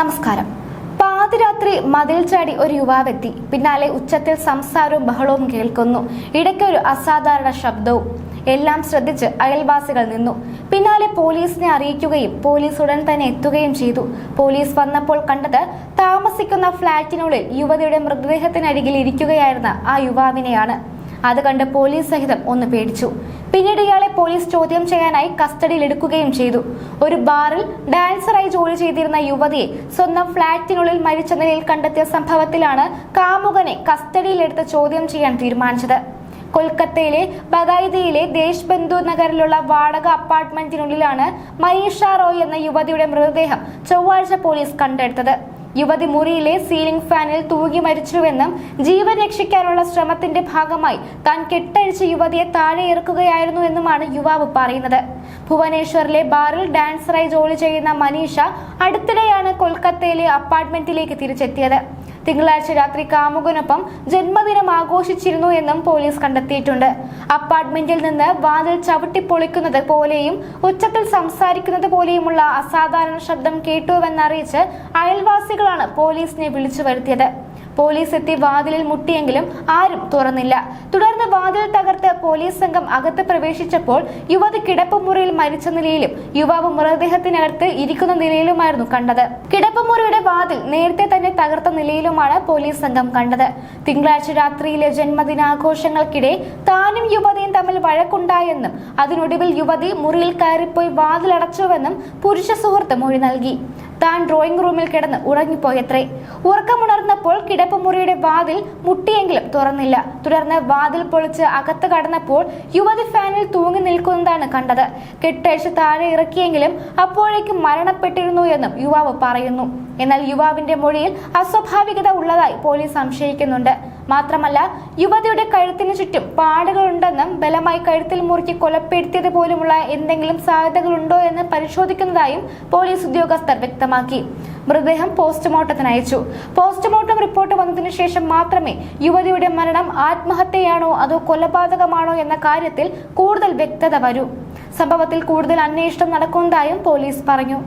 നമസ്കാരം. പാതിരാത്രി മതിൽ ചാടി ഒരു യുവാവെത്തി. പിന്നാലെ ഉച്ചത്തിൽ സംസാരവും ബഹളവും കേൾക്കുന്നു. ഇടയ്ക്ക് ഒരു അസാധാരണ ശബ്ദവും. എല്ലാം ശ്രദ്ധിച്ച് അയൽവാസികൾ നിന്നു. പിന്നാലെ പോലീസിനെ അറിയിക്കുകയും പോലീസ് ഉടൻ തന്നെ എത്തുകയും ചെയ്തു. പോലീസ് വന്നപ്പോൾ കണ്ടത് താമസിക്കുന്ന ഫ്ളാറ്റിനുള്ളിൽ യുവതിയുടെ മൃതദേഹത്തിനരികിൽ ഇരിക്കുകയായിരുന്ന ആ യുവാവിനെയാണ്. അത് കണ്ട് പോലീസ് സഹിതം ഒന്ന് പേടിച്ചു. പിന്നീട് ഇയാളെ പോലീസ് ചോദ്യം ചെയ്യാനായി കസ്റ്റഡിയിൽ എടുക്കുകയും ചെയ്തു. ഒരു ബാറിൽ ഡാൻസറായി ജോലി ചെയ്തിരുന്ന യുവതിയെ സ്വന്തം ഫ്ളാറ്റിനുള്ളിൽ മരിച്ച നിലയിൽ കണ്ടെത്തിയ സംഭവത്തിലാണ് കാമുകനെ കസ്റ്റഡിയിലെടുത്ത് ചോദ്യം ചെയ്യാൻ തീരുമാനിച്ചത്. കൊൽക്കത്തയിലെ ബഗൈദയിലെ ദേശ്ബന്ധു നഗറിലുള്ള വാടക അപ്പാർട്ട്മെന്റിനുള്ളിലാണ് മനീഷ റോയ് എന്ന യുവതിയുടെ മൃതദേഹം ചൊവ്വാഴ്ച പോലീസ് കണ്ടെടുത്തത്. യുവതി മുറിയിലെ സീലിംഗ് ഫാനിൽ തൂങ്ങി മരിച്ചുവെന്നും ജീവൻ രക്ഷിക്കാനുള്ള ശ്രമത്തിന്റെ ഭാഗമായി താൻ കെട്ടഴിച്ച് യുവതിയെ താഴെ ഇറക്കുകയായിരുന്നു എന്നുമാണ് യുവാവ് പറയുന്നത്. ഭുവനേശ്വറിലെ ബാറിൽ ഡാൻസറായി ജോലി ചെയ്യുന്ന മനീഷ അടുത്തിടെയാണ് കൊൽക്കത്തയിലെ അപ്പാർട്ട്മെന്റിലേക്ക് തിരിച്ചെത്തിയത്. തിങ്കളാഴ്ച രാത്രി കാമുകനൊപ്പം ജന്മദിനം ആഘോഷിച്ചിരുന്നു എന്നും പോലീസ് കണ്ടെത്തിയിട്ടുണ്ട്. അപ്പാർട്ട്മെന്റിൽ നിന്ന് വാതിൽ ചവിട്ടി പൊളിക്കുന്നത് പോലെയും ഉച്ചത്തിൽ സംസാരിക്കുന്നത് പോലെയുമുള്ള അസാധാരണ ശബ്ദം കേട്ടുവെന്നറിയിച്ച് അയൽവാസികളാണ് പോലീസിനെ വിളിച്ചു വരുത്തിയത്. പോലീസ് എത്തി വാതിലിൽ മുട്ടിയെങ്കിലും ആരും തുറന്നില്ല. തുടർന്ന് വാതിൽ തകർത്ത് പോലീസ് സംഘം അകത്ത് പ്രവേശിച്ചപ്പോൾ യുവതി കിടപ്പുമുറിയിൽ മരിച്ച നിലയിലും യുവാവ് മൃതദേഹത്തിനകത്ത് ഇരിക്കുന്ന നിലയിലുമായിരുന്നു കണ്ടത്. കിടപ്പുമുറിയുടെ വാതിൽ നേരത്തെ തന്നെ തകർത്ത നിലയിലുമാണ് പോലീസ് സംഘം കണ്ടത്. തിങ്കളാഴ്ച രാത്രിയിലെ ജന്മദിനാഘോഷങ്ങൾക്കിടെ താനും യുവതിയും തമ്മിൽ വഴക്കുണ്ടായെന്നും അതിനൊടുവിൽ യുവതി മുറിയിൽ കയറിപ്പോയി വാതിലടച്ചുവെന്നും പുരുഷ സുഹൃത്ത് മൊഴി നൽകി. താൻ ഡ്രോയിങ് റൂമിൽ കിടന്ന് ഉറങ്ങിപ്പോയത്രേ. ഉറക്കമുണർന്നപ്പോൾ കിടപ്പുമുറിയുടെ വാതിൽ മുട്ടിയെങ്കിലും തുറന്നില്ല. തുടർന്ന് വാതിൽ പൊളിച്ച് അകത്ത് കടന്നപ്പോൾ യുവതി ഫാനിൽ തൂങ്ങി നിൽക്കുന്നതാണ് കണ്ടത്. കെട്ടഴിച്ച് താഴെ ഇറക്കിയെങ്കിലും അപ്പോഴേക്കും മരണപ്പെട്ടിരുന്നു എന്നും യുവാവ് പറയുന്നു. എന്നാൽ യുവാവിന്റെ മൊഴിയിൽ അസ്വാഭാവികത ഉള്ളതായി പോലീസ് സംശയിക്കുന്നുണ്ട്. മാത്രമല്ല യുവതിയുടെ കഴുത്തിന് ചുറ്റും പാടുകളുണ്ടെന്നും ബലമായി കഴുത്തിൽ മുറുക്കി കൊലപ്പെടുത്തിയത് പോലുമുള്ള എന്തെങ്കിലും സാധ്യതകളുണ്ടോ എന്ന് പരിശോധിക്കുന്നതായും പോലീസ് ഉദ്യോഗസ്ഥർ വ്യക്തമാക്കി. മൃതദേഹം പോസ്റ്റ്മോർട്ടത്തിന് അയച്ചു. പോസ്റ്റ്മോർട്ടം റിപ്പോർട്ട് വന്നതിനു ശേഷം മാത്രമേ യുവതിയുടെ മരണം ആത്മഹത്യയാണോ അതോ കൊലപാതകമാണോ എന്ന കാര്യത്തിൽ കൂടുതൽ വ്യക്തത വരൂ. സംഭവത്തിൽ കൂടുതൽ അന്വേഷണം നടക്കുന്നതായും പോലീസ് പറഞ്ഞു.